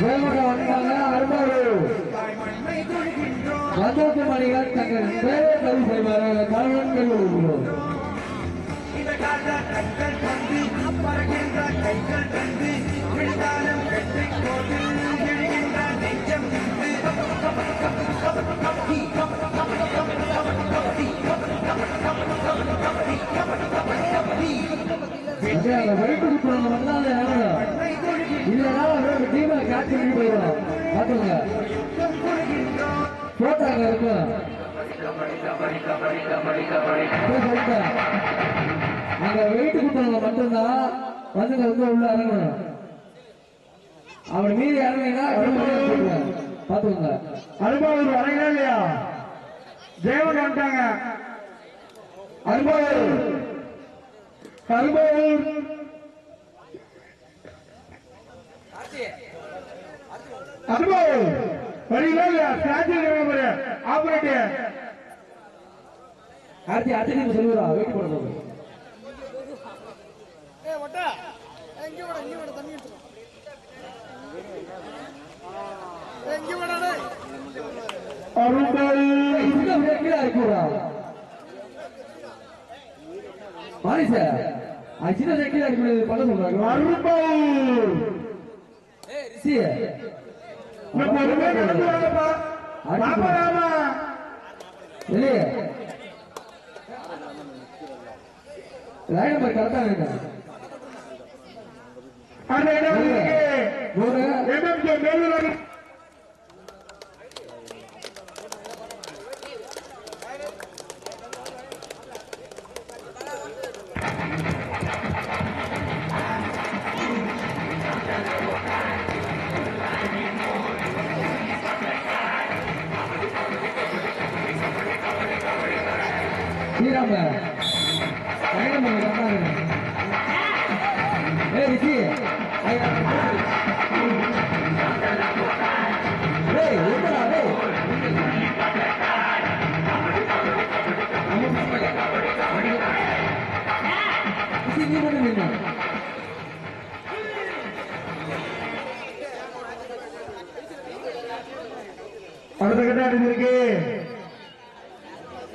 வேகமாக வந்தாங்க மணிகள் தங்கள் பேரை பதிவு செய்வார்கள் குத்துறவங்க வந்தாங்க இல்லைன்னா அவரோட டீமை கேட்ச் பண்ணி போயிடும் பார்த்துங்க போட்டாங்க இருக்கும் போய் சொல்லிட்டேன் அங்க வெயிட் குத்துறவங்க மட்டும்தான் வந்துங்க வந்து உள்ள இறங்கணும் அவர் மீறி இறங்கினா பாத்துக்கோங்க அனுபவம் வரீங்களா இல்லையா தேவன் வந்துட்டாங்க அனுபவர் அனுபவம் அனுபவம் இல்லையா ஸ்டாச்சு ஆபரேட்டர் கார்த்தி அடுத்த நீங்க சொல்லுவா வெயிட் பண்ண போகுது ஏய் ஒட்டா எங்க வட இங்க வட தண்ணி கீழே இருக்குடா மாறி சார் அது சின்ன கீழே இருக்கு பண்ண சொல்றாங்க அனுபவம் ரிஷி நம்ம பொறுமையா நடந்து வாங்கப்பா. ராம ராமா வெளியே. லைன் நம்பர் கரெக்டா வேண்டாம் அந்த இடம் MMK Melur Srirama line number கரெக்டா வேணும் ரிஷி நீ மட்டும் அடுத்த கட்டாட்டம் இருக்கு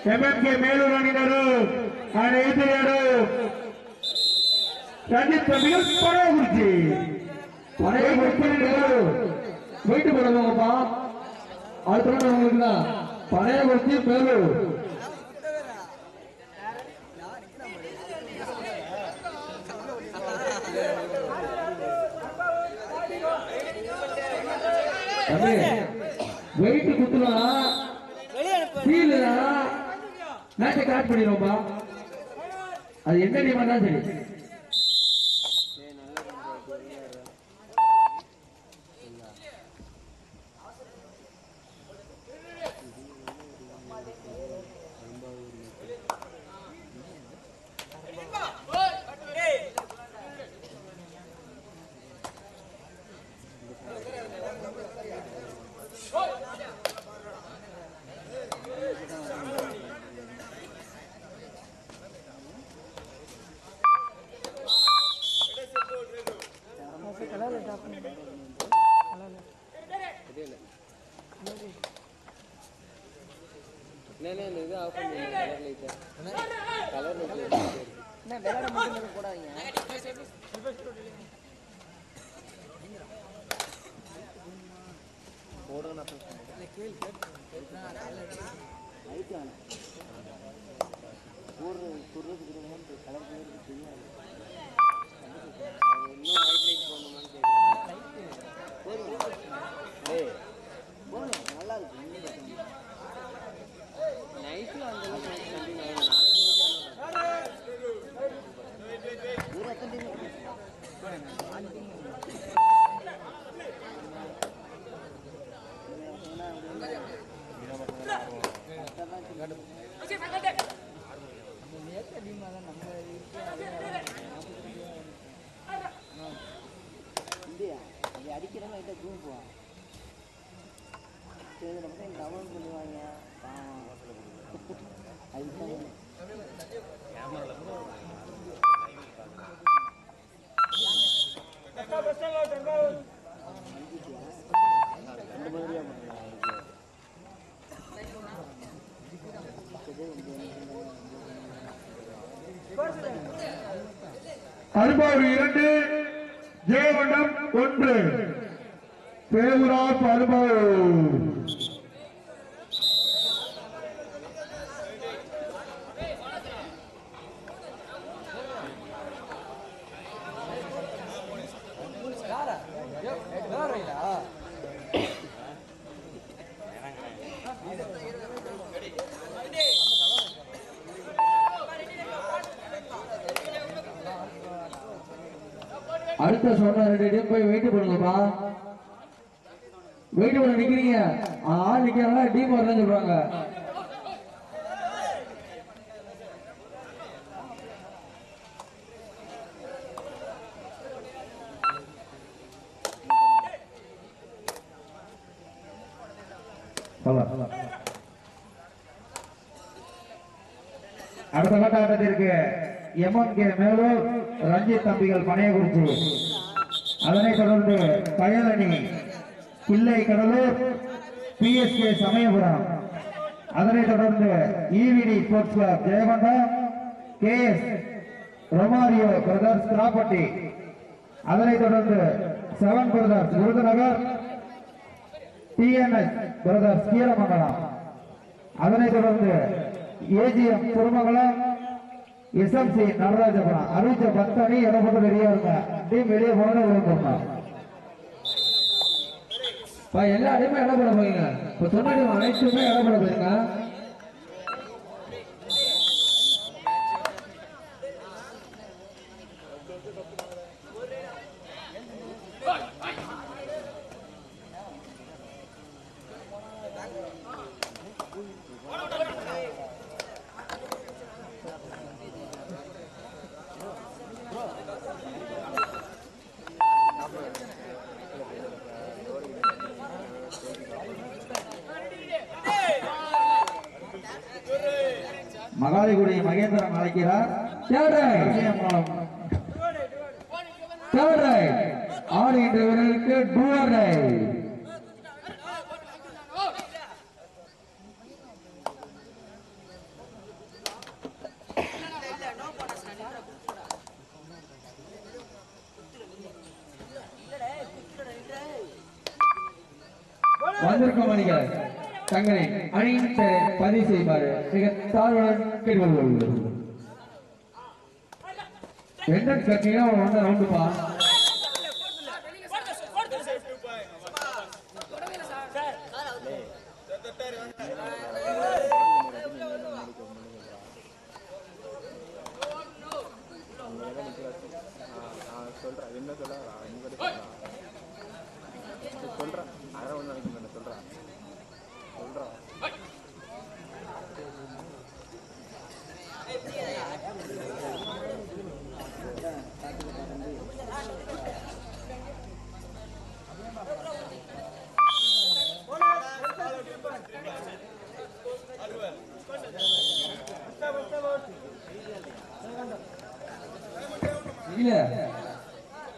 எம்எம்கே மேலூர் அணியினரு அனைத்து ரஞ்சித் தம்பிகள் பரவகுறிச்சி பழைய குறிப்பிட்டு போயிட்டு போடுவாங்கப்பா அடுத்த நாள் உங்களுக்கு தான். பழைய குறிச்சி பேரு வெயிட்டு வெயிட் குத்துலாம் மேட்சை கரெக்ட் பண்ணிடுவோம்ப்பா அது எந்த டீம் இருந்தாலும் சரி. என்னண்ணே இந்த இது ஆஃப் பண்ணி கலர் லைட்டு கலர் லைட் என்ன விளையாட மட்டும் போடாதீங்க பரவூர் இரண்டு ஜெயவண்டம் ஒன்று. பேருரா பருவூர் அடுத்த சொன்ன ரெண்டு டீம் போய் வெயிட் பண்ணுங்கப்பா வெயிட் பண்ண நிக்கிறீங்க ஆள் நிக்கிறாங்களா டீம் வரலன்னு அடுத்த கட்ட ஆட்டத்திற்கு எம்என் கே மேலூர் ரஞ்சித் தம்பிகள் பனையகுறிச்சி அதனைத் தொடர்ந்து பயலணி பிள்ளை கடலூர் பிஎஸ்கே சமயபுரம். அதனைத் தொடர்ந்து இவிடி sports club Jayankondam KS Romario brothers Thirappatti அதனைத் தொடர்ந்து seven brothers Virudhunagar TNS brothers Keeramangalam. அதனைத் தொடர்ந்து ஏஜிஎம் திருமங்கலம் எஸ்எம்சி நடராஜபுரம் அறிவிச்ச பத்து அணி இடப்பட்டு ரெடியா இருங்க டீம் வெளியே போனோட விரும்புகிறோம் எல்லா அடியுமே இடம் போட போறீங்க. இப்ப சொன்ன அனைத்துமே இடம் போட போறீங்க. மகாலிகுடி மகேந்திரன் அழைக்கிறார். Third right. ஆடுகின்ற வீரருக்கு டூவர் ரைட் பதிவு செய்யுமாறு மிக தாழ்வுடன் கேட்டுக்கொள்கிறோம் எந்த கட்சியும் அவன் ரவுண்டுப்பா.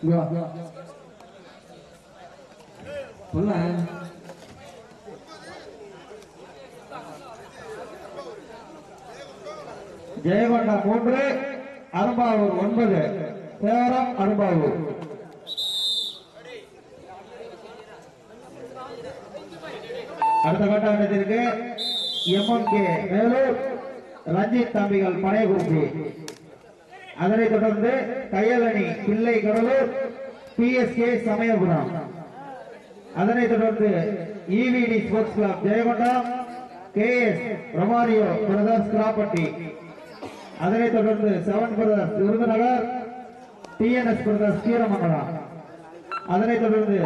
Được வா. சொல்ல ஜெயகொண்டம் மூன்று அரும்பாவூர் ஒன்பது சேரம் அரும்பாவூர் அடுத்த கட்ட ஆட்டத்திற்கு எம்எம்கே மேலூர் ரஞ்சித் தம்பிகள் பனையகுறிச்சி அதனைத் தொடர்ந்து கையலணி பிள்ளை கடலூர் பிஎஸ்கே சமயபுரம். அதனைத் தொடர்ந்து EVD sports club Jayankondam KS Romario brothers Kirappatti அதனைத் தொடர்ந்து seven brothers Virudhunagar TNS brothers Keeramangalam. அதனைத் தொடர்ந்து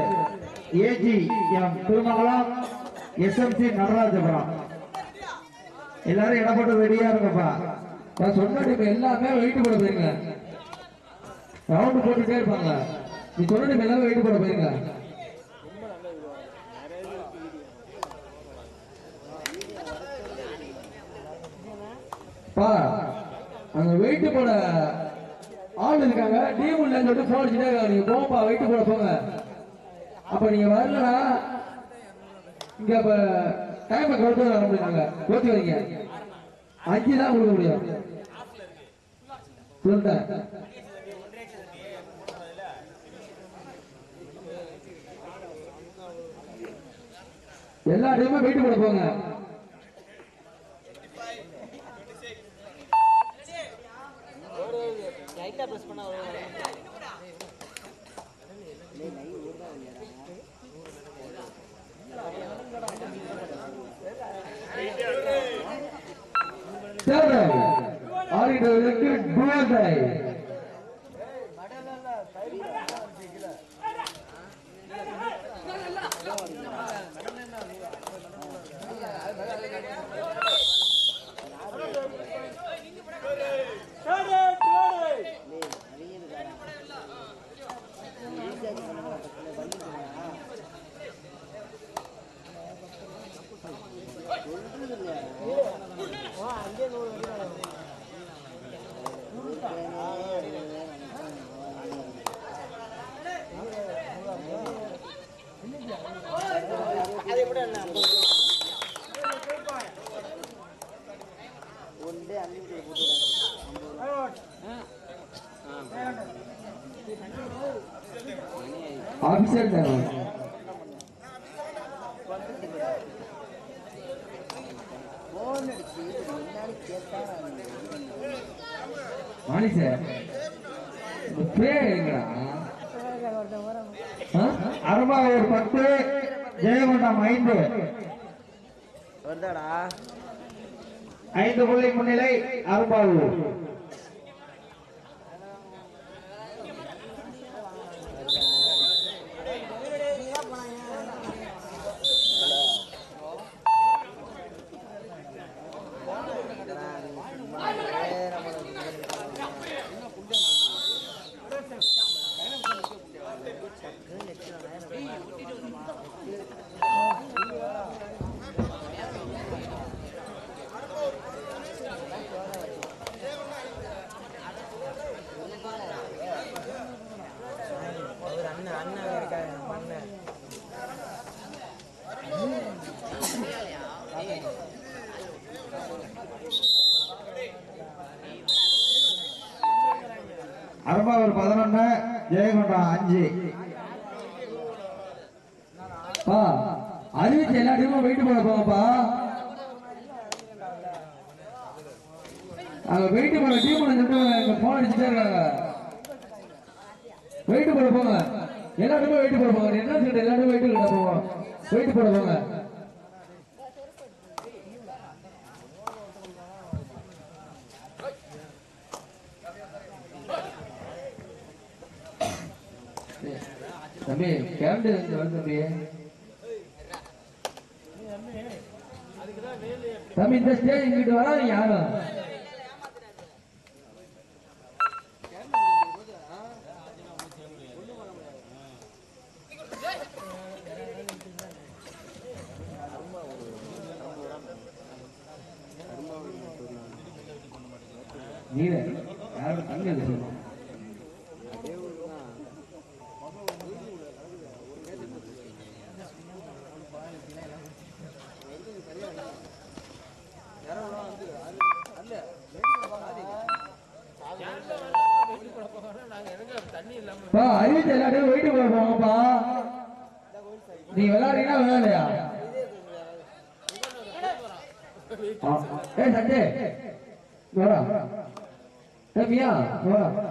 AG M Thirumangalam SMC Natarajapuram. எல்லாரும் இடப்பட்டு ரெடியா இருக்கப்பா நான் சொன்னது இப்ப எல்லாமே வெயிட் போட போயிருங்க. ரவுண்ட் போட்டுட்டே இருப்பாங்க. நீ சொன்னது எல்லாமே வெயிட் போட போயிருங்க. பா அங்க வெயிட் போட ஆள் இருக்காங்க. டீம் இல்லைன்னு சொல்லிட்டு போன் அடிச்சுட்டே நீங்க போப்பா வெயிட் போட போங்க. அப்ப நீங்க வரலன்னா இங்க இப்ப டைம் கவுத்து வர முடியுங்க ஓகே வரீங்க அஞ்சுதான் கொடுக்க முடியும் சொல்லுங்க எல்லா டைமும் வீட்டு கூட போங்க. அருமாவூர் பத்து. ஜெயங்கொண்டம் ஐந்து. ஐந்து புள்ளி முன்னிலை அரும்பாவூர் ஒரு அண்ணன் அண்ணன் இருக்காரு நம்ம அண்ணன் அரும்பாவூர் பதினொன்னு ஜெயங்கொண்டம் அஞ்சு பா அறிவிச்சு எல்லா டீமும் வெயிட் போட போங்கப்பா. அங்க வெயிட் போட டீம் சொல்லிட்டு போன் அடிச்சுட்டே இருக்காங்க. வெயிட் போட போங்க. எல்லா டீமும் வெயிட் போட போங்க. என்ன சொல்லிட்டு எல்லா டீமும் வெயிட் கிட்ட போவோம் வெயிட் போட போங்க. தம்பி கேரண்டு வந்து வந்து தம்பி? தம்பி இந்த ஸ்டேஜ் இங்கிட்டு வராது யாரும் நீல யாரும் தண்ணி எடுத்து சொல்லணும் பா அறிவிச்சு எல்லாத்தையும் வெயிட் போட போங்கப்பா. நீ விளையாடுறீங்களா விளையாடலையா? ஆ, ஏய் வரா ஏ மியா வரா வா.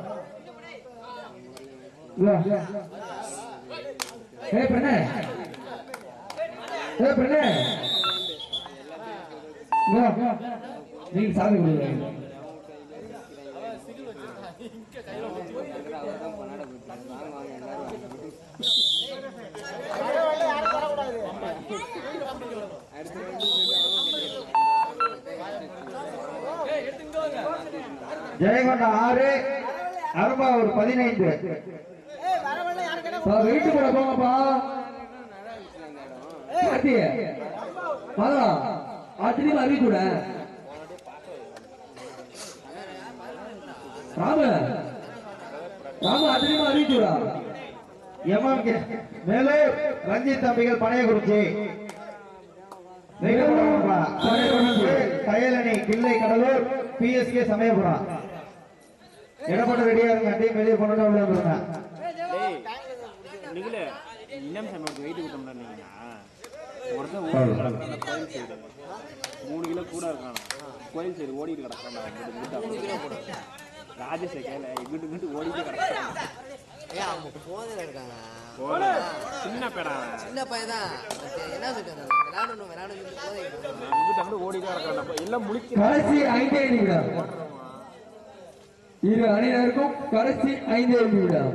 ஏய் பெண்ணே. ஏய் நீங்க சாமி கொடுங்க ஜெயங்கொண்ட ஆறு அரும்பாவூர் பதினைந்து. வீட்டுக்குள்ள போங்கப்பா. கார்த்திய மகளா அறிவி கூட. ராம ராம அதிகமா அறிவிச்சுடா எம்எம் மேலே ரஞ்சித் தம்பிகள் பனையகுறிச்சி கயலணி கிள்ளை கடலூர் பிஎஸ்கே சமயபுரம் இடப்பட்ட ரெடியா இருங்க டீம் வெளியே கொண்டு உள்ள நிகழ இன்னும் சமயம் வெயிட் கொடுத்தோம்னா நீங்க ஒருத்தன் மூணு கிலோ கூட இருக்கான். கோயில் சைடு ஓடிட்டு கிடக்கான் ராஜேஷை கேள இங்கிட்டு இங்கிட்டு ஓடிட்டு கிடக்கான் ஏன் அவங்க போதில் இருக்காங்க. சின்ன பேடா. சின்ன பையன் தான் என்ன சொல்றாங்க விளையாடணும் விளையாடணும் போதை கிடக்கான் நம்ம எல்லாம் முழிச்சு கடைசி ஐந்தே நிமிடம். இரு அணியினருக்கும் கடைசி ஐந்தே நிமிடம்.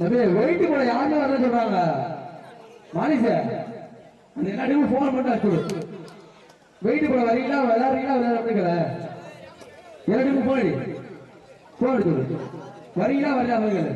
வெயிட் கூட யாருமே வரல சொல்றாங்க. மாலிச அந்த எல்லாத்துக்கும் போன் பண்ணி வச்சு வெயிட் கூட வரீங்களா விளையாடுறீங்களா விளையாடுறீங்களா எல்லாத்துக்கும் போன் அடி. போன் அடிச்சு வரீங்களா வரல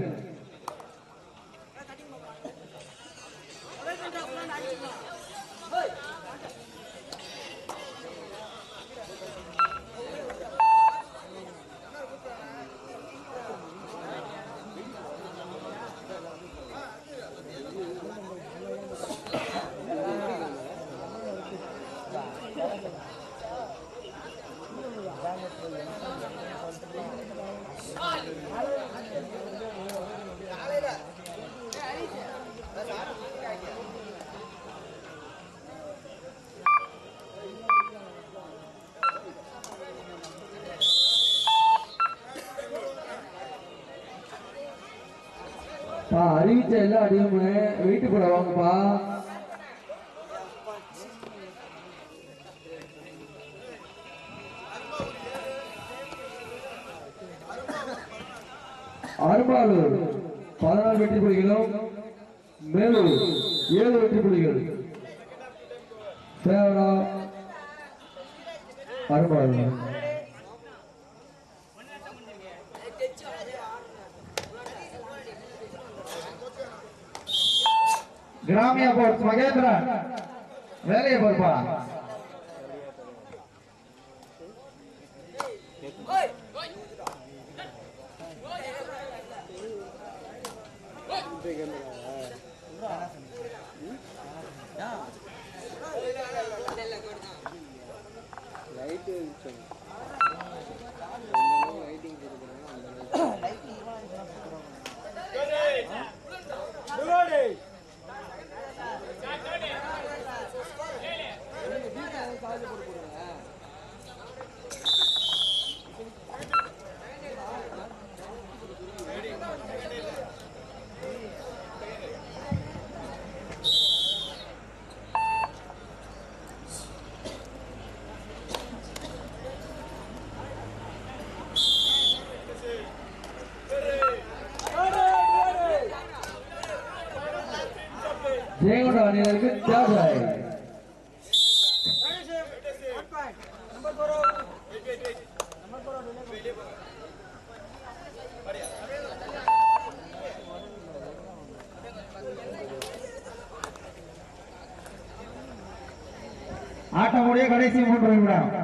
அவங்க எல்லா அடியுமே வாங்கப்பா. ಗ್ರಾಮೀಣ ಬೋರ್ಡ್ ಮಗೇಂದ್ರ ವೇಲಿಯ ಬರ್ಬಾ ஜெயங்கொண்ட அணியினருக்கு தியாகராய் ஆட்டமுடைய கடைசி மூன்று நிமிடம்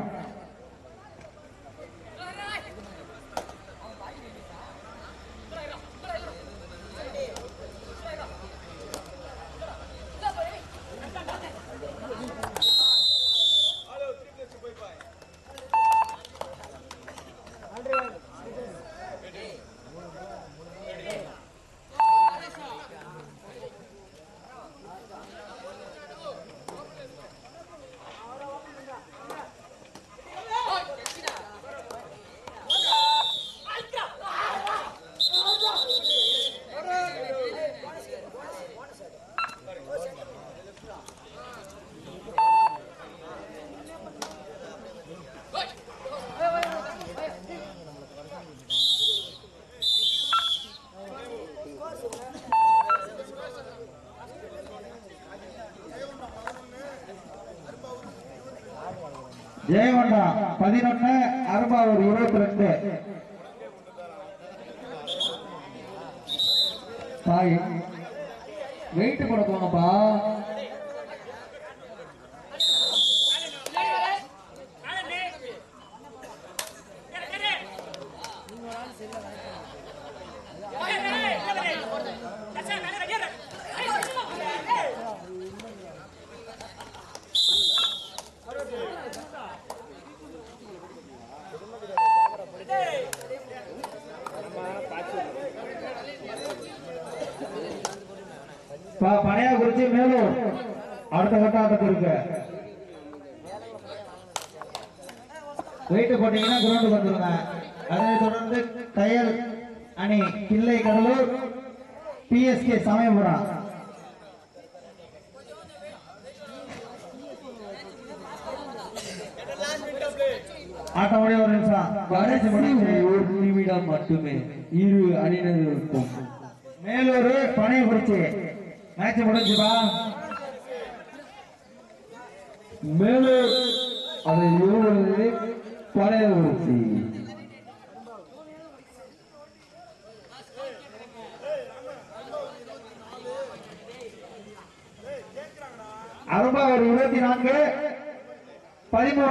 ஜெயவண்டா பதினொன்னு அரும்பாவூர் இருபத்தி ரெண்டு. ப- பனையாக்குறிச்சி மேலூர் அடுத்த கட்ட ஆட்டத்திற்கு வெயிட் போட்டீங்கன்னா கிரவுண்டுக்கு வந்துருங்க அதனை தொடர்ந்து தையல் அணி கிள்ளை கடலூர் பிஎஸ்கே சமயபுரம். ஒரு நிமிஷம். கடைசி ஒரு நிமிடம் மட்டுமே இரு அணியினருக்கும் மேலூர் பனையக்குறிச்சி மேட்ச் முடிஞ்சுப்பா மேலும் அதை இருபது பழைய ஊர்ச்சி அரும்பா ஒரு இருபத்தி நான்கு பதிமூணு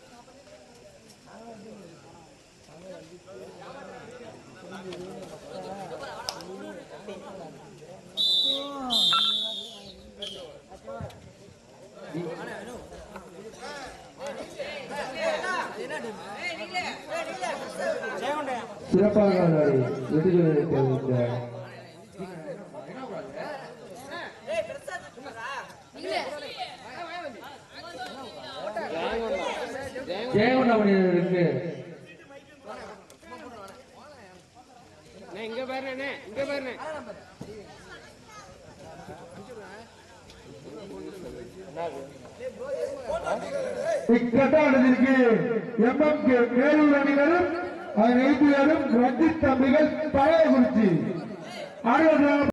சிறப்பாக விளையாடி வெற்றி தெரிவித்த இங்க பாருண்ணே இங்க பாருண்ணே இக்கட்டாட்டத்திற்கு எம்எம் அணிகளும் மேலூர் அணியினரும் அதன் எழுப்பியரும் ரஞ்சித் தம்பிகள் பழைய குறிச்சி